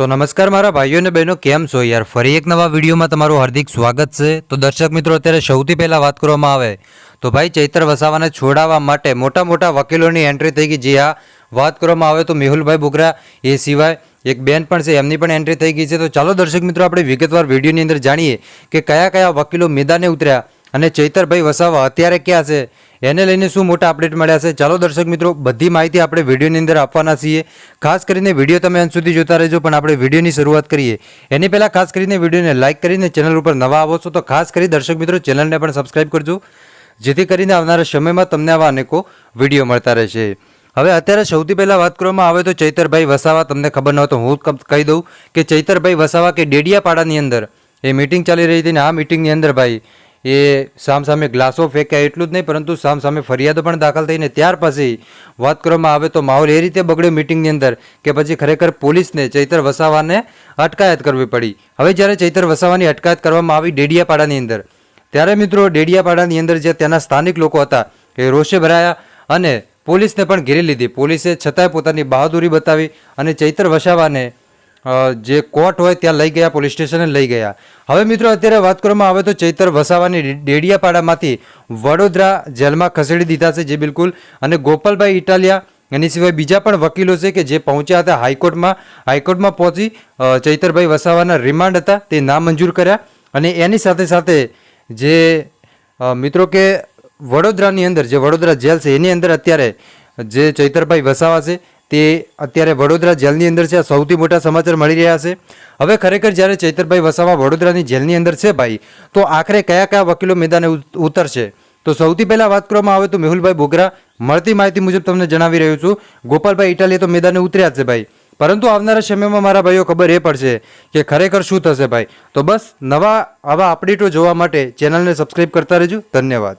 તો નમસ્કાર મારા ભાઈઓ અને બહેનો, કેમ છો યાર? ફરી એક નવા વિડીયોમાં તમારું હાર્દિક સ્વાગત છે. તો દર્શક મિત્રો, અત્યારે સૌથી પહેલાં વાત કરવામાં આવે તો ભાઈ, ચૈતર વસાવાને છોડાવવા માટે મોટા મોટા વકીલોની એન્ટ્રી થઈ ગઈ. જી હા વાત કરવામાં આવે તો મેહુલભાઈ બોગરા એ સિવાય એક બેન પણ છે, એમની પણ એન્ટ્રી થઈ ગઈ છે. તો ચાલો દર્શક મિત્રો, આપણે વિગતવાર વિડીયોની અંદર જાણીએ કે કયા કયા વકીલો મેદાને ઉતર્યા અને ચૈતરભાઈ વસાવા અત્યારે ક્યાં છે? એને લઈને શું મોટા અપડેટ મળ્યા છે? ચાલો દર્શક મિત્રો, બધી માહિતી આપણે વિડીયોની અંદર આપવાના છીએ. ખાસ કરીને વીડિયો તમે અંત સુધી જોતા રહેજો, પણ આપણે વિડીયોની શરૂઆત કરીએ. એની પહેલાં ખાસ કરીને વિડીયોને લાઇક કરીને ચેનલ ઉપર નવા આવો છો, તો ખાસ કરી દર્શક મિત્રો ચેનલને પણ સબસ્ક્રાઇબ કરજો. જેથી કરીને આવનારા સમયમાં તમને આવા અનેકો વીડિયો મળતા રહેશે. હવે અત્યારે સૌથી પહેલાં વાત કરવામાં આવે તો ચૈતરભાઈ વસાવા, તમને ખબર ન હોય તો હું કહી દઉં કે ચૈતરભાઈ વસાવા કે ડેડિયાપાડાની અંદર એ મિટિંગ ચાલી રહી હતી ને આ મિટિંગની અંદર ભાઈ એ સામસામે ગ્લાસો ફેંક્યા એટલું જ નહીં, પરંતુ સામસામે ફરિયાદો પણ દાખલ થઈને ત્યાર પછી વાત કરવામાં આવે તો માહોલ એ રીતે બગડ્યો મિટિંગની અંદર કે પછી ખરેખર પોલીસને ચૈતર વસાવાને અટકાયત કરવી પડી. હવે જ્યારે ચૈતર વસાવાની અટકાયત કરવામાં આવી ડેડિયાપાડાની અંદર, ત્યારે મિત્રો ડેડિયાપાડાની અંદર જે ત્યાંના સ્થાનિક લોકો હતા, એ રોષે ભરાયા અને પોલીસને પણ ઘેરી લીધી. પોલીસે છતાંય પોતાની બહાદુરી બતાવી અને ચૈતર વસાવાને જે કોર્ટ હોય ત્યાં લઈ ગયા, પોલીસ સ્ટેશને લઈ ગયા. હવે મિત્રો અત્યારે વાત કરવામાં આવે તો ચૈતર વસાવાની ડેડિયાપાડામાંથી વડોદરા જેલમાં ખસેડી દીધા છે, જે બિલકુલ. અને ગોપાલભાઈ ઇટાલિયા, એની સિવાય બીજા પણ વકીલો છે કે જે પહોંચ્યા હતા હાઈકોર્ટમાં હાઈકોર્ટમાં પહોંચી ચૈતરભાઈ વસાવાના રિમાન્ડ હતા, તે નામંજૂર કર્યા. અને એની સાથે સાથે જે મિત્રો કે વડોદરાની અંદર, જે વડોદરા જેલ છે, એની અંદર અત્યારે જે ચૈતરભાઈ વસાવા છે તે અત્યારે વડોદરા જેલની અંદર છે. આ સૌથી મોટા સમાચાર મળી રહ્યા છે. હવે ખરેખર જ્યારે ચૈતરભાઈ વસાવા વડોદરાની જેલની અંદર છે ભાઈ, તો આખરે કયા કયા વકીલો મેદાને ઉતરશે? તો સૌથી પહેલાં વાત કરવામાં આવે તો મેહુલભાઈ બોગરા. મળતી માહિતી મુજબ તમને જણાવી રહ્યું છું. ગોપાલભાઈ ઇટાલીએ તો મેદાને ઉતર્યા છે ભાઈ. પરંતુ આવનારા સમયમાં મારા ભાઈઓ ખબર એ પડશે કે ખરેખર શું થશે ભાઈ. તો બસ નવા આવા અપડેટો જોવા માટે ચેનલને સબસ્ક્રાઈબ કરતા રહેજો. ધન્યવાદ.